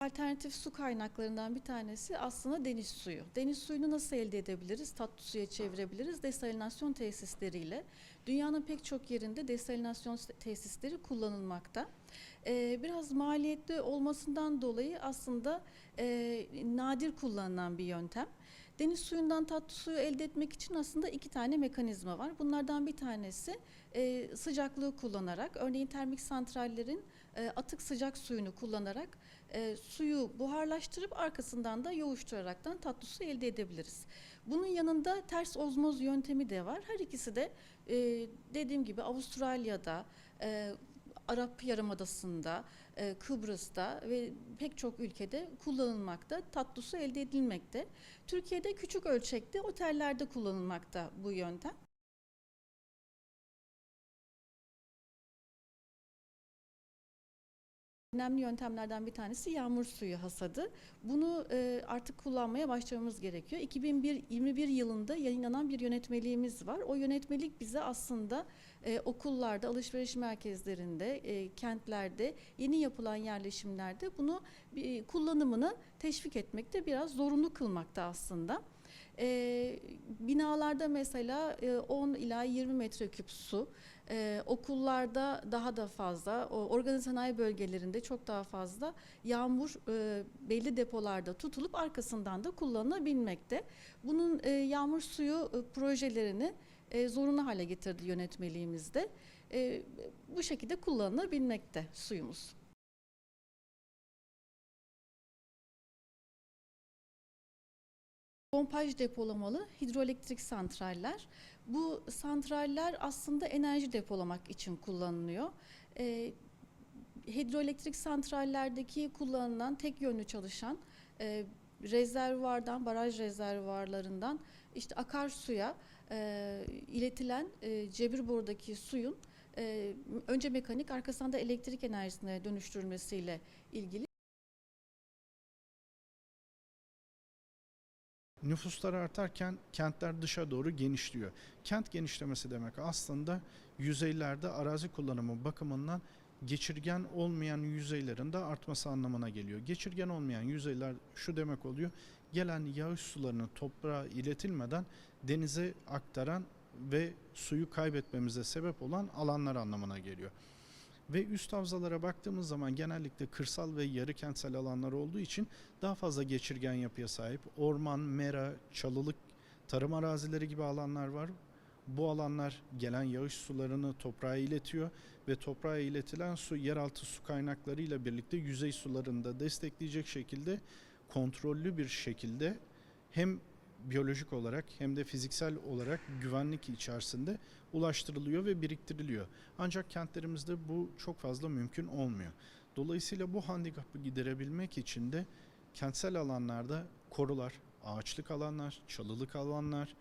Alternatif su kaynaklarından bir tanesi aslında deniz suyu. Deniz suyunu nasıl elde edebiliriz? Tatlı suya çevirebiliriz desalinasyon tesisleriyle. Dünyanın pek çok yerinde desalinasyon tesisleri kullanılmakta. Ee, biraz maliyetli olmasından dolayı aslında e, nadir kullanılan bir yöntem. Deniz suyundan tatlı suyu elde etmek için aslında iki tane mekanizma var. Bunlardan bir tanesi e, sıcaklığı kullanarak, örneğin termik santrallerin e, atık sıcak suyunu kullanarak e, suyu buharlaştırıp arkasından da yoğuşturaraktan tatlı su elde edebiliriz. Bunun yanında ters ozmoz yöntemi de var. Her ikisi de e, dediğim gibi Avustralya'da, e, Arap Yarımadası'nda, e, Kıbrıs'ta ve pek çok ülkede kullanılmakta, tatlı su elde edilmekte. Türkiye'de küçük ölçekte otellerde kullanılmakta bu yöntem. Önemli yöntemlerden bir tanesi yağmur suyu hasadı. Bunu e, artık kullanmaya başlamamız gerekiyor. 2021 yılında yayınlanan bir yönetmeliğimiz var. O yönetmelik bize aslında e, okullarda, alışveriş merkezlerinde, e, kentlerde, yeni yapılan yerleşimlerde bunu kullanımını teşvik etmekte, biraz zorunlu kılmakta aslında. E, binalarda mesela e, 10 ila 20 metreküp su, ee, okullarda daha da fazla, o sanayi bölgelerinde çok daha fazla yağmur e, belli depolarda tutulup arkasından da kullanılabilmekte. Bunun e, yağmur suyu e, projelerini e, zorunlu hale getirdi yönetmeliğimizde. E, bu şekilde kullanılabilmekte suyumuz. Pompaj depolamalı hidroelektrik santraller. Bu santraller aslında enerji depolamak için kullanılıyor. Ee, hidroelektrik santrallerdeki kullanılan tek yönlü çalışan e, rezervuardan, baraj rezervuarlarından işte akarsuya e, iletilen e, cebir borudaki suyun e, önce mekanik arkasından da elektrik enerjisine dönüştürülmesiyle ilgili. Nüfuslar artarken kentler dışa doğru genişliyor. Kent genişlemesi demek aslında yüzeylerde arazi kullanımı bakımından geçirgen olmayan yüzeylerin de artması anlamına geliyor. Geçirgen olmayan yüzeyler şu demek oluyor. Gelen yağış sularını toprağa iletilmeden denize aktaran ve suyu kaybetmemize sebep olan alanlar anlamına geliyor. Ve üst havzalara baktığımız zaman genellikle kırsal ve yarı kentsel alanlar olduğu için daha fazla geçirgen yapıya sahip. Orman, mera, çalılık, tarım arazileri gibi alanlar var. Bu alanlar gelen yağış sularını toprağa iletiyor ve toprağa iletilen su yeraltı su kaynaklarıyla birlikte yüzey sularını da destekleyecek şekilde kontrollü bir şekilde hem biyolojik olarak hem de fiziksel olarak güvenlik içerisinde ulaştırılıyor ve biriktiriliyor. Ancak kentlerimizde bu çok fazla mümkün olmuyor. Dolayısıyla bu handikapı giderebilmek için de kentsel alanlarda korular, ağaçlık alanlar, çalılık alanlar,